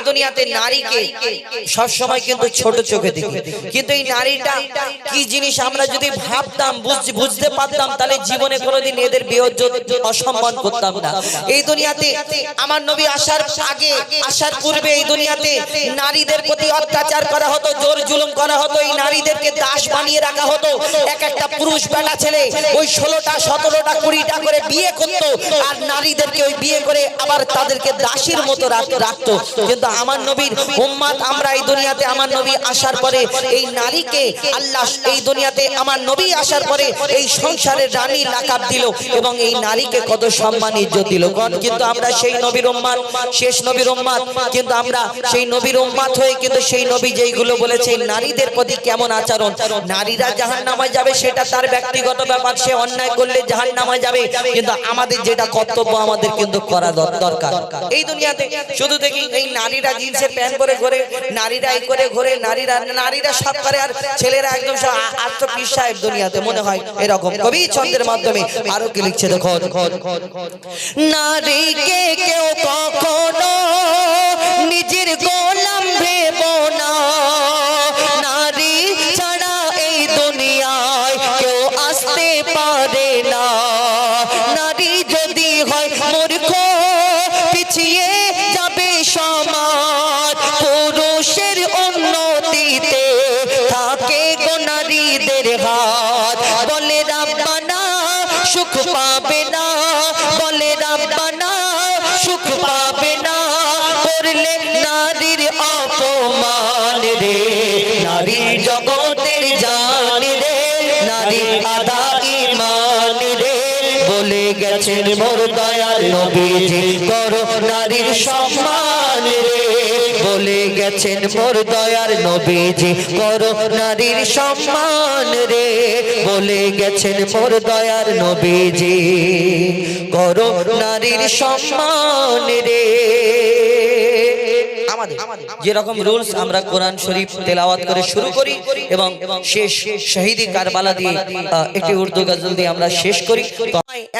এই দুনিয়াতে নারীকে সব সময় কিন্তু ছোট চোখে দেখি। কিন্তু এই নারীটা কি জিনিস আমরা যদি ভাবতাম, বুঝ- বুঝতে পারতাম, তাহলে জীবনে কোনোদিন এদের বিয়োজ্য অসম্মান করতাম না। এই দুনিয়াতে আমার নবী আসার আগে, আসার পূর্বে এই দুনিয়াতে নারীদের প্রতি অত্যাচার করা হতো, জোর জুলুম করা হতো, এই নারীদেরকে দাস বানিয়ে রাখা হতো। এক একটা পুরুষ বেলা ছেলে, ওই ষোলোটা, সতেরোটা, কুড়িটা করে বিয়ে করতো, আর নারীদেরকে ওই বিয়ে করে আবার তাদেরকে দাসীর মতো রাখ- রাখতো। কিন্তু আমার নবীর উম্মাদ, আমরা এই দুনিয়াতে আমার নবী আসার পরে এই নারীকে আল্লাহ এই দুনিয়াতে আমার নবী আসার পরে এই সংসারের রানী লাকাব দিল এবং এই নারীকে কত সম্মান, ইজ্জত দিল। কারণ কিন্তু আমরা সেই নবীর উম্মাদ, শেষ নবীর উম্মাদ, কিন্তু আমরা সেই নবীর উম্মাদ হয়ে কিন্তু সেই নবী যেইগুলো বলেছে, নারীদের প্রতি কেমন আচরণ? নারীরা জাহান নামায় যাবে, সেটা তার ব্যক্তিগত ব্যাপার, সে অন্যায় করলে জাহান নামায় যাবে, কিন্তু আমাদের যেটা কর্তব্য, আমাদের কিন্তু করা দর- দরকার। এই দুনিয়াতে শুধু দেখি, এই নারীরা জিন্সের প্যান্ট পরে ঘোরে, নারীরা এই করে ঘোরে, নারীরা নারীরা সব করে আর ছেলেরা একদম দুনিয়াতে। মনে হয় এরকম কবি ছন্দের মাধ্যমে আরও কি লিখছে নারীকে কেউ কখনো নিজের গোলাম ভেব না। নারী ছাড়া এই দুনিয়ায় কেউ আসতে পারে না। সুখ পাবে না। বলে রাব্বানা সুখ পাবে না। করলে নারীর অপমান রে। নারী জগতের গেছেন মোর দয়াল নবীজি, করো নারীর সম্মান রে। বলে গেছেন মোর দয়ার নবীজি, করো নারীর সম্মান রে। বলে গেছেন মোর দয়ার নবীজি, করো নারীর সম্মান রে। যেরকম রুলস আমরা কোরআন শরীফ তেলাওয়াত করে শুরু করি এবং শেষ শহীদি কারবালা দিয়ে একটি উর্দু গজল দিয়ে আমরা শেষ করি।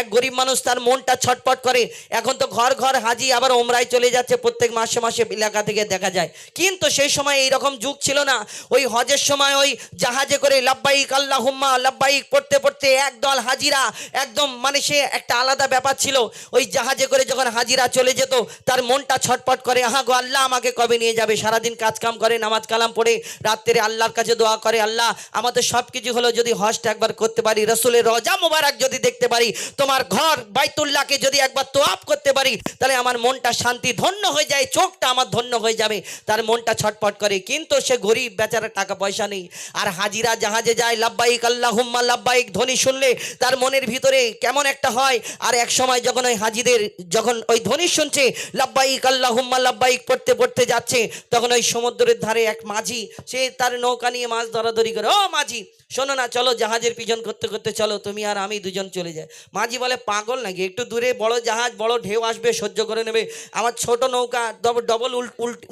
এক গরিব মানুষ তার মনটা ছটপট করে। এখন তো ঘর ঘর হাজি আবার ওমরায় চলে যাচ্ছে। প্রত্যেক মাসে মাসে এলাকা থেকে দেখা যায়। কিন্তু সেই সময় এই রকম যুগ ছিল না। ওই হজের সময় ওই জাহাজে করে লাব্বাইক আল্লাহ হুম্মা লাব্বাইক পড়তে পড়তে একদল হাজিরা একদম মানে সে একটা আলাদা ব্যাপার ছিল। ওই জাহাজে করে যখন হাজিরা চলে যেত তার মনটা ছটপট করে আহা গো আল্লাহ আমাকে কবে নিয়ে যাবে? সারাদিন কাজ কাম করে, নামাজ কালাম পড়ে, রাত্রে আল্লাহর কাছে দোয়া করে, আল্লাহ, আমাদের সব কিছু হলো যদি হজটা একবার করতে পারি, রসুলের রজা মোবারক যদি দেখতে পারি, তোমার ঘর বাইতুল্লাহকে যদি একবার তোয়াপ করতে পারি, তাহলে আমার মনটা শান্তি ধন্য হয়ে যায়, চোখটা আমার ধন্য হয়ে যাবে, তার মনটা ছটপট করে। কিন্তু সে গরিব বেচারা টাকা পয়সা নেই। আর হাজিরা জাহাজে যায়, লাব্বাইক আল্লাহ হুম্মা লাব্বাইক ধ্বনি শুনলে তার মনের ভিতরে কেমন একটা হয়। আর এক সময় যখন ওই হাজিদের, যখন ওই ধ্বনি শুনছে, লাব্বাইক আল্লাহ হুম্মা লাব্বাইক পড়তে পড়তে যাচ্ছে, তখন ওই সমুদ্রের ধারে এক মাঝি, সে তার নৌকা নিয়ে মাছ ধরাধরি করে, ও মাঝি, শোনো না, চলো জাহাজের পিছন করতে করতে চলো, তুমি আর আমি দুজন চলে যাই। মাঝি বলে, পাগল নাকি? একটু দূরে বড় জাহাজ, বড় ঢেউ আসবে, সহ্য করে নেবে। আমার ছোট নৌকা ডবল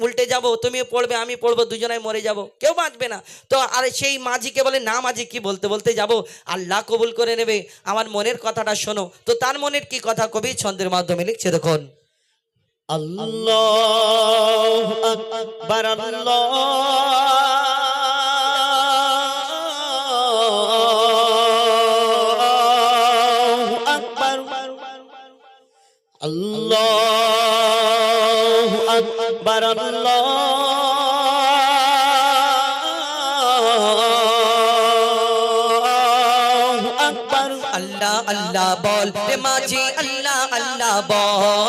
উল্টে যাব তুমি পড়বে, আমি পড়ব দুজনায় মরে যাব, কেউ বাঁচবে না। তো আর সেই মাঝিকে বলে, না মাঝি, কি বলতে বলতে যাব? আল্লাহ কবুল করে নেবে। আমার মনের কথাটা শোনো। তো তার মনের কি কথা? কবি ছন্দের মাধ্যমে লিখছে, দেখুন। আল্লাহ আকবার আল্লাহ আকবার। আল্লাহ আকবার আল্লাহ আকবার। আল্লাহ আল্লাহ বল রে মাঝি, আল্লাহ আল্লাহ বল।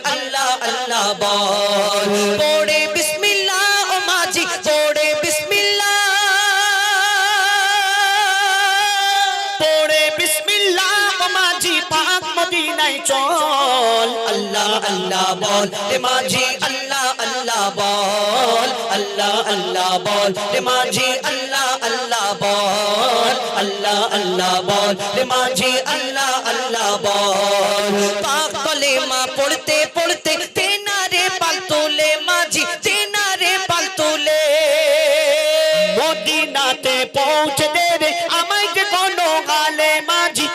মদিনায় চল। আল্লাহ আল্লাহ বল। রে মাঝি, আল্লাহ আল্লাহ বল। আল্লাহ আল্লাহ বল। রে মাঝি, আল্লাহ আল্লাহ বল। আল্লাহ আল্লাহ বল। রে মাঝি, আল্লাহ আল্লাহ বল। পাক তলে মা পড়তে পড়তে তেনারে পাল তোলে মাঝি, তেনারে পাল তোলে। মদিনাতে পৌঁছে দেবে আমায় কোনো গালে মাঝি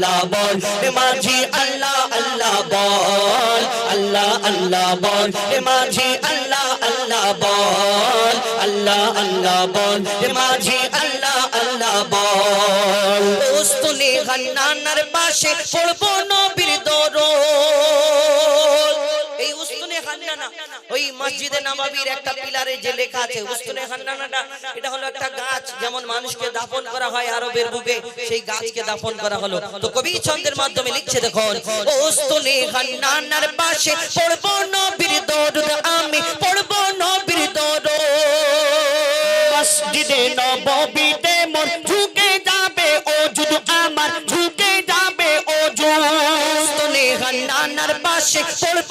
আল্লাহ বল। মাঝি আল্লাহ আল্লাহ বল। আল্লাহ আল্লাহ বল। মাঝি আল্লাহ আল্লাহ বল। আল্লাহ আল্লাহ বল। মাঝি আল্লাহ আল্লাহ বল। উস্তুনে হান্নানার পাশে পড়ব নবীর উস্তুনে হান্নানা ওই মসজিদে নববীর একটা পিলারে যে লেখা আছে উস্তুনে হান্নানাটা এটা হলো একটা গাছ যেমন মানুষকে দাফন করা হয় আরবের বুকে সেই গাছকে দাফন করা হলো। তো কবি ছন্দের মাধ্যমে লিখছে দেখুন উস্তুনে হান্নানার পাশে পড়ব নবীর দরদ আমি পড়ব নবীর দরদ। মসজিদে নববীতে মন ঝুঁকে যাবে ও যুদু আমার ঝুঁকে যাবে ও তোলে হান্নানার পাশে পড়ব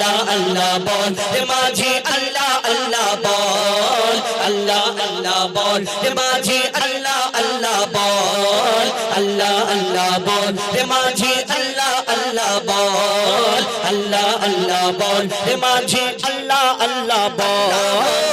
আল্লাহ আল্লাহ বল। হে মাঝি, আল্লাহ আল্লাহ বল। আল্লাহ আল্লাহ বল। হে মাঝি, আল্লাহ আল্লাহ বল। আল্লাহ আল্লাহ বল। হে মাঝি, আল্লাহ আল্লাহ বল। আল্লাহ আল্লাহ বল। হে মাঝি, আল্লাহ আল্লাহ বল।